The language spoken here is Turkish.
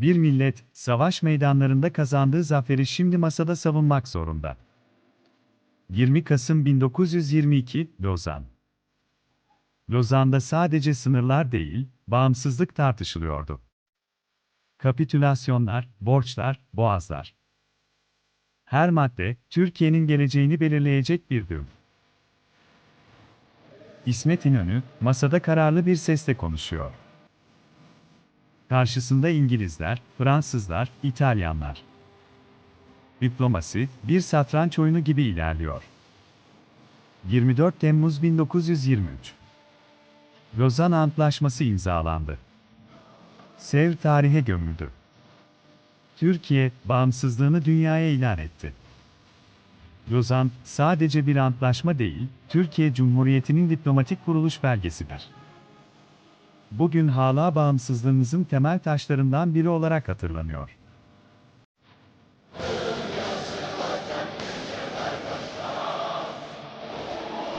Bir millet, savaş meydanlarında kazandığı zaferi şimdi masada savunmak zorunda. 20 Kasım 1922, Lozan Lozan'da sadece sınırlar değil, bağımsızlık tartışılıyordu. Kapitülasyonlar, borçlar, boğazlar. Her madde, Türkiye'nin geleceğini belirleyecek bir düğüm. İsmet İnönü, masada kararlı bir sesle konuşuyor. Karşısında İngilizler, Fransızlar, İtalyanlar. Diplomasi, bir satranç oyunu gibi ilerliyor. 24 Temmuz 1923 Lozan Antlaşması imzalandı. Sev tarihe gömüldü. Türkiye, bağımsızlığını dünyaya ilan etti. Lozan, sadece bir antlaşma değil, Türkiye Cumhuriyeti'nin diplomatik kuruluş belgesidir. Bugün hala bağımsızlığımızın temel taşlarından biri olarak hatırlanıyor.